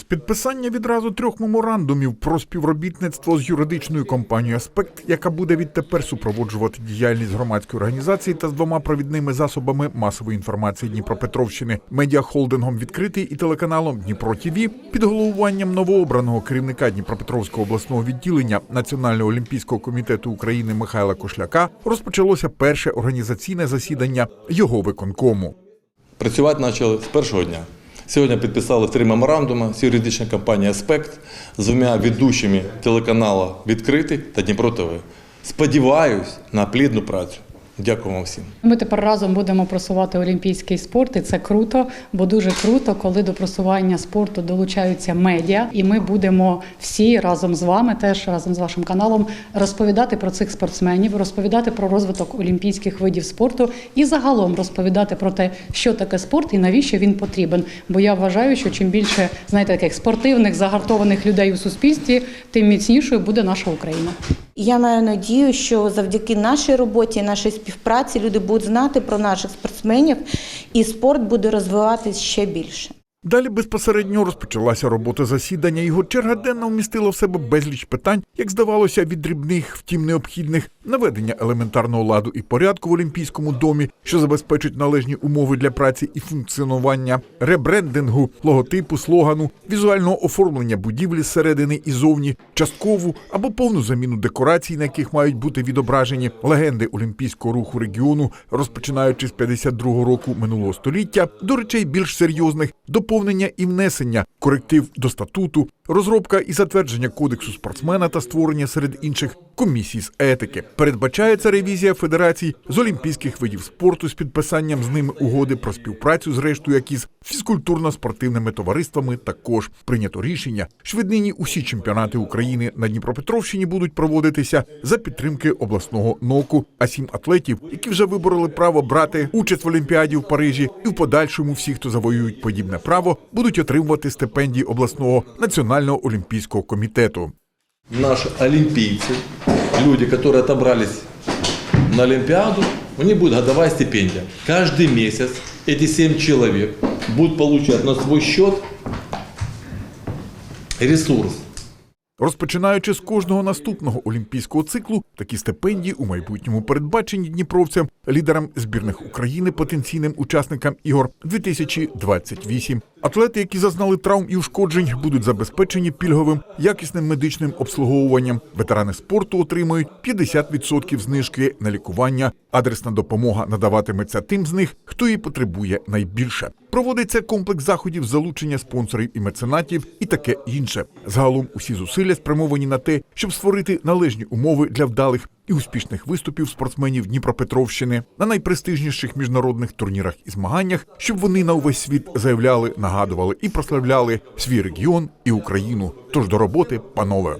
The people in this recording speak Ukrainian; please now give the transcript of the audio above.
З підписання відразу трьох меморандумів про співробітництво з юридичною компанією Аспект, яка буде відтепер супроводжувати діяльність громадської організації та з двома провідними засобами масової інформації Дніпропетровщини, медіахолдингом відкритий і телеканалом Дніпро ТІВІ під головуванням новообраного керівника Дніпропетровського обласного відділення Національного олімпійського комітету України Михайла Кошляка розпочалося перше організаційне засідання його виконкому. Працювати почали з першого дня. Сьогодні підписали три меморандуми з юридичною компанією «Аспект» з двома ведучими телеканалу «Відкритий» та «Дніпро ТВ». Сподіваюсь на плідну працю. Дякую вам всім. Ми тепер разом будемо просувати олімпійський спорт, і це круто, бо дуже круто, коли до просування спорту долучаються медіа, і ми будемо всі разом з вами, теж разом з вашим каналом, розповідати про цих спортсменів, розповідати про розвиток олімпійських видів спорту і загалом розповідати про те, що таке спорт і навіщо він потрібен. Бо я вважаю, що чим більше знаєте таких спортивних загартованих людей у суспільстві, тим міцнішою буде наша Україна. Я маю надію, що завдяки нашій роботі, нашій співпраці люди будуть знати про наших спортсменів, і спорт буде розвиватися ще більше. Далі безпосередньо розпочалася робота засідання. Його черга денна вмістила в себе безліч питань, як здавалося, від дрібних, втім необхідних, наведення елементарного ладу і порядку в Олімпійському домі, що забезпечить належні умови для праці і функціонування, ребрендингу, логотипу, слогану, візуального оформлення будівлі зсередини і зовні, часткову або повну заміну декорацій, на яких мають бути відображені легенди олімпійського руху регіону, розпочинаючи з 52-го року минулого століття, до речей більш серйозних, доповнення і внесення, коректив до статуту, розробка і затвердження кодексу спортсмена та створення серед інших комісій з етики. Передбачається ревізія федерацій з олімпійських видів спорту з підписанням з ними угоди про співпрацю, зрештою, як із фізкультурно-спортивними товариствами. Також прийнято рішення, що віднині усі чемпіонати України на Дніпропетровщині будуть проводитися за підтримки обласного НОКу. А сім атлетів, які вже вибороли право брати участь в Олімпіаді в Парижі, і в подальшому всі, хто завоюють подібне право, будуть отримувати стипендії обласного національного олімпійського комітету. Наши олимпийцы, люди, которые отобрались на Олимпиаду, у них будет годовая стипендия. Каждый месяц эти семь человек будут получать на свой счет ресурс. Розпочинаючи з кожного наступного олімпійського циклу, такі стипендії у майбутньому передбачені дніпровцям, лідерам збірних України, потенційним учасникам ігор 2028. Атлети, які зазнали травм і ушкоджень, будуть забезпечені пільговим якісним медичним обслуговуванням. Ветерани спорту отримують 50% знижки на лікування. Адресна допомога надаватиметься тим з них, хто її потребує найбільше. Проводиться комплекс заходів залучення спонсорів і меценатів, і таке інше. Загалом усі зусилля спрямовані на те, щоб створити належні умови для вдалих і успішних виступів спортсменів Дніпропетровщини на найпрестижніших міжнародних турнірах і змаганнях, щоб вони на увесь світ заявляли, нагадували і прославляли свій регіон і Україну. Тож до роботи, панове.